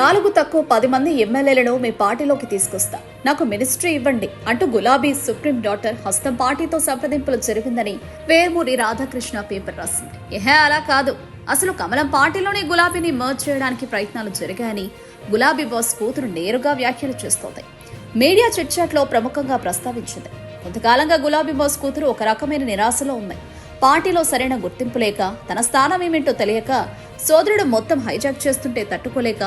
నాలుగు తక్కువ పది మంది ఎమ్మెల్యేలను మీ పార్టీలోకి తీసుకొస్తా. నాకు మినిస్ట్రీ ఇవ్వండి అంటూ గులాబీ సుప్రీం డాక్టర్ హస్తం పార్టీతో సంప్రదింపులు జరిగిందని వేర్మూరి రాధాకృష్ణ పేపర్ రాసింది. ఏహే అలా కాదు. అసలు కమలం పార్టీలోనే గులాబీని మర్జ్ చేయడానికి ప్రయత్నాలు జరిగాయని గులాబీ బాస్ కూతురు నేరుగా వ్యాఖ్యలు చేస్తోంది. మీడియా చిట్చాట్లో ప్రముఖంగా ప్రస్తావించింది. కొంతకాలంగా గులాబీ బాస్ కూతురు ఒక రకమైన నిరాశలో ఉంది. పార్టీలో సరైన గుర్తింపు లేక తన స్థానం ఏమిటో తెలియక సోదరుడు మొత్తం హైజాక్ చేస్తుంటే తట్టుకోలేక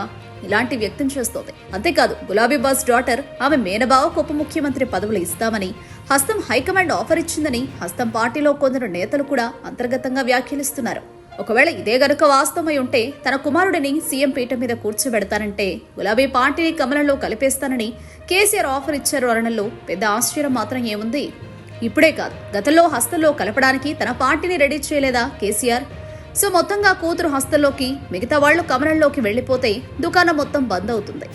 ఇలాంటి వ్యక్తం చేస్తోంది. అంతేకాదు గులాబీ బాస్ డాటర్ ఆమె మేనబావకు ఉప ముఖ్యమంత్రి పదవులు ఇస్తామని హస్తం హైకమాండ్ ఆఫర్ ఇచ్చిందని హస్తం పార్టీలో కొందరు నేతలు కూడా అంతర్గతంగా వ్యాఖ్యానిస్తున్నారు. ఒకవేళ ఇదే గనుక వాస్తవమై ఉంటే తన కుమారుడిని సీఎం పీఠం మీద కూర్చోబెడతానంటే గులాబీ పార్టీని కమలంలో కలిపేస్తానని కేసీఆర్ ఆఫర్ ఇచ్చారు అనడంలో పెద్ద ఆశ్చర్యం మాత్రం ఏముంది? ఇప్పుడే కాదు గతంలో హస్తంలో కలపడానికి తన పార్టీని రెడీ చేయలేదా కేసీఆర్? సో మొత్తంగా కూతురు హస్తంలోకి మిగతా వాళ్ళు కమరంలోకి వెళ్ళిపోతే దుకాణం మొత్తం బంద్ అవుతుంది.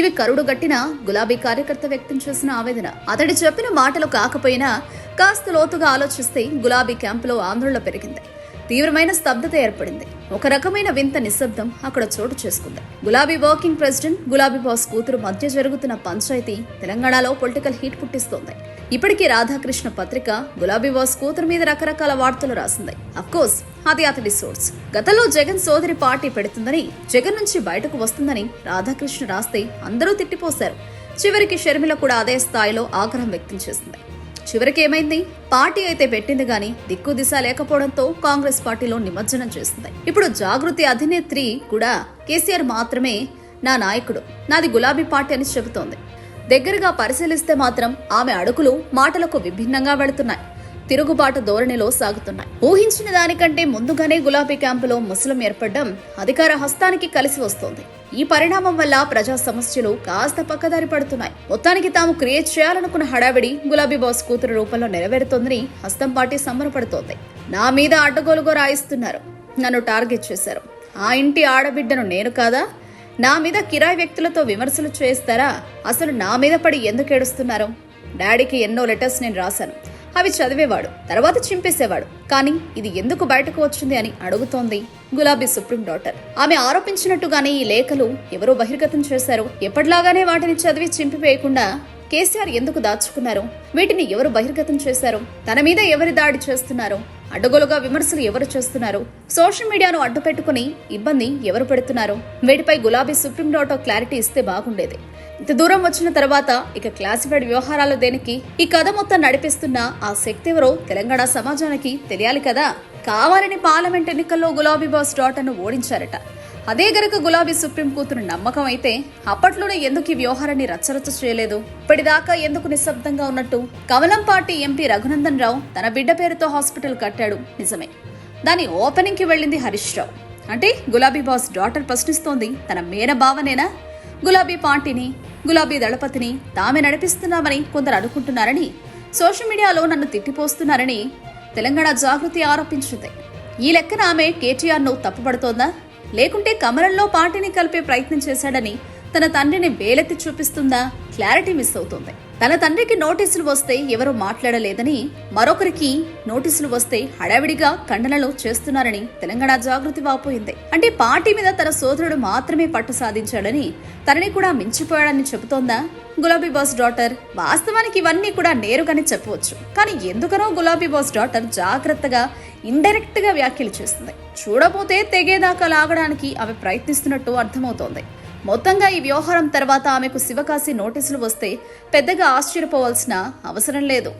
ఇవి కరుడు గట్టిన గులాబీ కార్యకర్త వ్యక్తం చేసిన ఆవేదన. అతడి చెప్పిన మాటలు కాకపోయినా కాస్త లోతుగా ఆలోచిస్తే గులాబీ క్యాంపులో ఆందోళన పెరిగింది. తీవ్రమైన స్తబ్దత ఏర్పడింది. ఒక రకమైన వింత నిశ్శబ్దం అక్కడ చోటు చేసుకుంది. గులాబీ వర్కింగ్ ప్రెసిడెంట్ గులాబీ బాస్ కూతురు మధ్య జరుగుతున్న పంచాయతీ తెలంగాణలో పొలిటికల్ హీట్ పుట్టిస్తోంది. ఇప్పటికీ రాధాకృష్ణ పత్రిక గులాబీ బాస్ కూతురు మీద రకరకాల వార్తలు రాసింది. అఫ్కోర్స్ అది అతడి సోర్స్ గతంలో జగన్ సోదరి పార్టీ పెడుతుందని జగన్ నుంచి బయటకు వస్తుందని రాధాకృష్ణ రాస్తే అందరూ తిట్టిపోశారు. చివరికి షర్మిల కూడా అదే స్థాయిలో ఆగ్రహం వ్యక్తం చేసింది. చివరికి ఏమైంది? పార్టీ అయితే పెట్టింది గాని దిక్కు దిశ లేకపోవడంతో కాంగ్రెస్ పార్టీలో నిమజ్జనం చేస్తుంది ఇప్పుడు జాగృతి అధినేత్రి కూడా కేసీఆర్ మాత్రమే నా నాయకుడు. నాది గులాబీ పార్టీ అని చెబుతోంది. దగ్గరగా పరిశీలిస్తే మాత్రం ఆమె అడుగులు మాటలకు విభిన్నంగా వెళుతున్నాయి. తిరుగుబాటు ధోరణిలో సాగుతున్నాయి. ఊహించిన దానికంటే ముందుగానే గులాబీ క్యాంపులో ముస్లిం ఏర్పడడం అధికార హస్తానికి కలిసి వస్తోంది. ఈ పరిణామం వల్ల ప్రజా సమస్యలు కాస్త పక్కదారి పడుతున్నాయి. మొత్తానికి తాము క్రియేట్ చేయాలనుకున్న హడావిడి గులాబీ బాస్ కూతురు రూపంలో నెరవేరుతోందని హస్తం పార్టీ సంబరపడుతోంది. నా మీద అడ్డగోలుగా రాయిస్తున్నారు. నన్ను టార్గెట్ చేశారు. ఆ ఇంటి ఆడబిడ్డను నేను కాదా? నా మీద కిరాయి వ్యక్తులతో విమర్శలు చేస్తారా? అసలు నా మీద పడి ఎందుకు ఏడుస్తున్నారు? డాడీకి ఎన్నో లెటర్స్ నేను రాశాను. అవి చదివేవాడు తర్వాత చింపేసేవాడు. కానీ ఇది ఎందుకు బయటకు వచ్చింది అని అడుగుతోంది గులాబీ సుప్రీం డాటర్. ఆమె ఆరోపించినట్టుగానే ఈ లేఖలు ఎవరో బహిర్గతం చేశారు. ఎప్పటిలాగానే వాటిని చదివి చింపివేయకుండా కేసీఆర్ ఎందుకు దాచుకున్నారు? వీటిని ఎవరు బహిర్గతం చేశారు? తన మీద ఎవరి దాడి చేస్తున్నారు? అడ్డగోలుగా విమర్శలు ఎవరు చేస్తున్నారు? సోషల్ మీడియాను అడ్డుపెట్టుకుని ఇబ్బంది ఎవరు పెడుతున్నారు? వీటిపై గులాబీ సుప్రీం డాటర్ క్లారిటీ ఇస్తే బాగుండేది. ఇంత దూరం వచ్చిన తర్వాత ఇక క్లాసిఫైడ్ వ్యవహారాలు దేనికి? ఈ కథ మొత్తం నడిపిస్తున్న ఆ శక్తి ఎవరో తెలంగాణ సమాజానికి తెలియాలి కదా? కావాలని పార్లమెంట్ ఎన్నికల్లో గులాబీ బాస్ డాటర్ను ఓడించారట. అదే గనక గులాబీ సుప్రీం కూతురు నమ్మకం అయితే అప్పట్లోనే ఎందుకు ఈ వ్యవహారాన్ని రచ్చరచ్చ చేయలేదు? ఇప్పటిదాకా ఎందుకు నిశ్శబ్దంగా ఉన్నట్టు? కమలం పార్టీ ఎంపీ రఘునందన్ రావు తన బిడ్డ పేరుతో హాస్పిటల్ కట్టాడు. నిజమే. దాని ఓపెనింగ్కి వెళ్ళింది హరీష్ రావు. అంటే గులాబీ బాస్ డాటర్ ప్రశ్నిస్తోంది తన మేన భావనేనా? గులాబీ పార్టీని గులాబీ దళపతిని తామే నడిపిస్తున్నామని కొందరు అనుకుంటున్నారని సోషల్ మీడియాలో నన్ను తిట్టిపోస్తున్నారని తెలంగాణ జాగృతి ఆరోపించింది. ఈ లెక్కన ఆమె కేటీఆర్ను తప్పుపడుతోందా? లేకుంటే కమలంలో పార్టీని కలిపే ప్రయత్నం చేశాడని తన తండ్రిని వేలెత్తి చూపిస్తుందా క్లారిటీ మిస్ అవుతుంది. తన తండ్రికి నోటీసులు వస్తే ఎవరూ మాట్లాడలేదని మరొకరికి నోటీసులు వస్తే హడావిడిగా ఖండనలు చేస్తున్నారని తెలంగాణ జాగృతి వాపోయింది. అంటే పార్టీ మీద తన సోదరుడు మాత్రమే పట్టు సాధించాడని తనని కూడా మించిపోయాడని చెబుతోందా గులాబీ బాస్ డాటర్. వాస్తవానికి ఇవన్నీ కూడా నేరుగానే చెప్పవచ్చు. కానీ ఎందుకనో గులాబీ బాస్ డాటర్ జాగ్రత్తగా ఇండైరెక్ట్గా వ్యాఖ్యలు చేస్తుంది. చూడపోతే తెగేదాకా లాగడానికి ఆమె ప్రయత్నిస్తున్నట్టు అర్థమవుతోంది. మొత్తంగా ఈ వ్యవహారం తర్వాత ఆమెకు శివకాశి నోటీసులు వస్తే పెద్దగా ఆశ్చర్యపోవాల్సిన అవసరం లేదు.